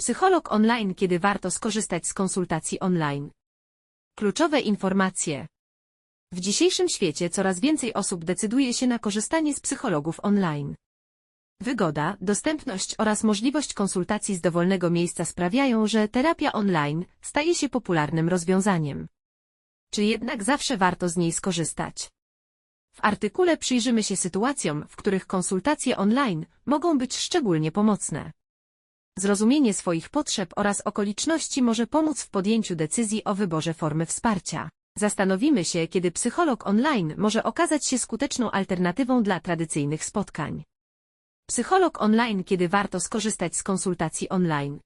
Psycholog online, kiedy warto skorzystać z konsultacji online. Kluczowe informacje. W dzisiejszym świecie coraz więcej osób decyduje się na korzystanie z psychologów online. Wygoda, dostępność oraz możliwość konsultacji z dowolnego miejsca sprawiają, że terapia online staje się popularnym rozwiązaniem. Czy jednak zawsze warto z niej skorzystać? W artykule przyjrzymy się sytuacjom, w których konsultacje online mogą być szczególnie pomocne. Zrozumienie swoich potrzeb oraz okoliczności może pomóc w podjęciu decyzji o wyborze formy wsparcia. Zastanowimy się, kiedy psycholog online może okazać się skuteczną alternatywą dla tradycyjnych spotkań. Psycholog online, kiedy warto skorzystać z konsultacji online.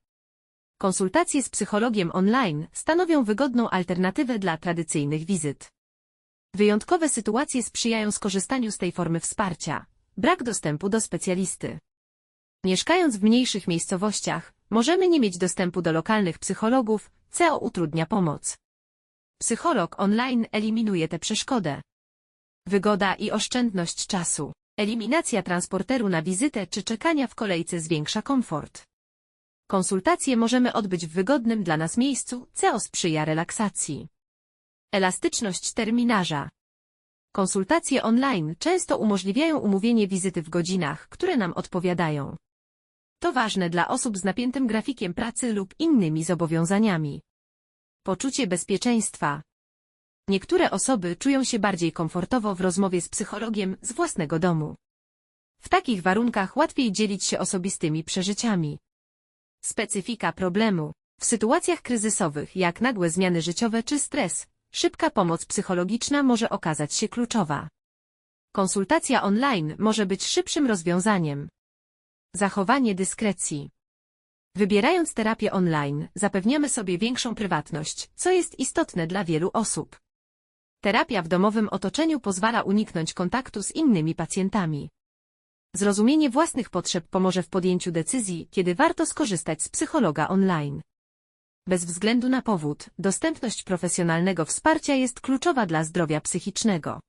Konsultacje z psychologiem online stanowią wygodną alternatywę dla tradycyjnych wizyt. Wyjątkowe sytuacje sprzyjają skorzystaniu z tej formy wsparcia. Brak dostępu do specjalisty. Mieszkając w mniejszych miejscowościach, możemy nie mieć dostępu do lokalnych psychologów, co utrudnia pomoc. Psycholog online eliminuje tę przeszkodę. Wygoda i oszczędność czasu. Eliminacja transporteru na wizytę czy czekania w kolejce zwiększa komfort. Konsultacje możemy odbyć w wygodnym dla nas miejscu, co sprzyja relaksacji. Elastyczność terminarza. Konsultacje online często umożliwiają umówienie wizyty w godzinach, które nam odpowiadają. To ważne dla osób z napiętym grafikiem pracy lub innymi zobowiązaniami. Poczucie bezpieczeństwa. Niektóre osoby czują się bardziej komfortowo w rozmowie z psychologiem z własnego domu. W takich warunkach łatwiej dzielić się osobistymi przeżyciami. Specyfika problemu. W sytuacjach kryzysowych, jak nagłe zmiany życiowe czy stres, szybka pomoc psychologiczna może okazać się kluczowa. Konsultacja online może być szybszym rozwiązaniem. Zachowanie dyskrecji. Wybierając terapię online, zapewniamy sobie większą prywatność, co jest istotne dla wielu osób. Terapia w domowym otoczeniu pozwala uniknąć kontaktu z innymi pacjentami. Zrozumienie własnych potrzeb pomoże w podjęciu decyzji, kiedy warto skorzystać z psychologa online. Bez względu na powód, dostępność profesjonalnego wsparcia jest kluczowa dla zdrowia psychicznego.